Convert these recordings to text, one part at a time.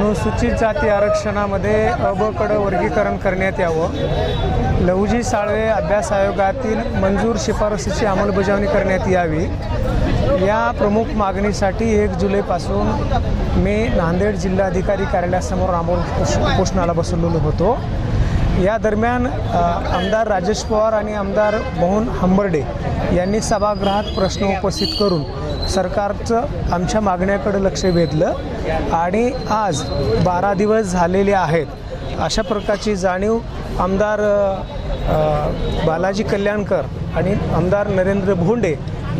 अनुसूचित जाती आरक्षणामध्ये अबकडं वर्गीकरण करण्यात यावं. लहुजी साळवे अभ्यास आयोगातील मंजूर शिफारसीची अंमलबजावणी करण्यात यावी. या प्रमुख मागणीसाठी एक जुलैपासून मी नांदेड जिल्हाधिकारी कार्यालयासमोर आमोल उपोषणाला बसवलेलो होतो. या दरम्यान आमदार राजेश पवार आणि आमदार मोहन हंबर्डे यांनी सभागृहात प्रश्न उपस्थित करून सरकारचं आमच्या मागण्याकडे लक्ष वेधलं. आणि आज बारा दिवस झालेले आहेत. अशा प्रकारची जाणीव आमदार बालाजी कल्याणकर आणि आमदार नरेंद्र भोंडे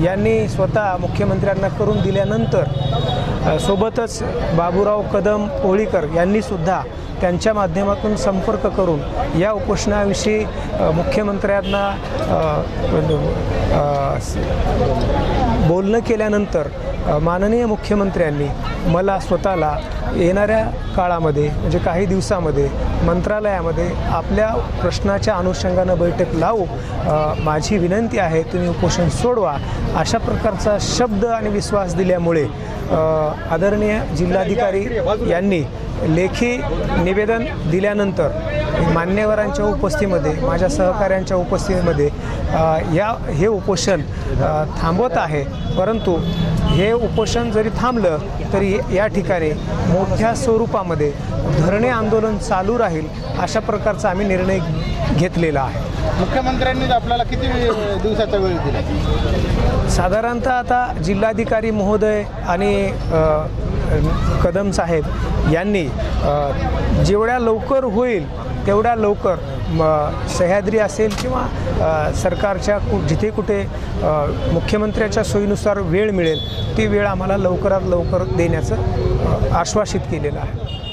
यांनी स्वतः मुख्यमंत्र्यांना करून दिल्यानंतर सोबतच बाबूराव कदम कोळीकर यांनीसुद्धा त्यांच्या माध्यमातून संपर्क करून या उपोषणाविषयी मुख्यमंत्र्यांना बोलणं केल्यानंतर माननीय मुख्यमंत्र्यांनी मला स्वतःला येणाऱ्या काळामध्ये म्हणजे काही दिवसामध्ये मंत्रालयामध्ये आपल्या प्रश्नाच्या अनुषंगानं बैठक लावू माझी विनंती आहे तुम्ही उपोषण सोडवा अशा प्रकारचा शब्द आणि विश्वास दिल्यामुळे आदरणीय जिल्हाधिकारी यांनी लेखी निवेदन दिल्यानंतर मान्यवरांच्या उपस्थितीमध्ये माझ्या सहकाऱ्यांच्या उपस्थितीमध्ये या हे उपोषण थांबवत आहे. परंतु हे उपोषण जरी थांबलं तरी या ठिकाणी मोठ्या स्वरूपामध्ये धरणे आंदोलन चालू राहील अशा प्रकारचा आम्ही निर्णय घेतलेला आहे. मुख्यमंत्र्यांनी आपल्याला किती दिवसाचा वेळ दिला? साधारणतः आता जिल्हाधिकारी महोदय आणि कदम साहेब यांनी जेवढ्या लवकर होईल तेवढ्या लवकर म सह्याद्री असेल किंवा सरकारच्या कु जिथे कुठे मुख्यमंत्र्याच्या सोयीनुसार वेळ मिळेल ती वेळ आम्हाला लवकरात लवकर देण्याचं आश्वासित केलेलं आहे.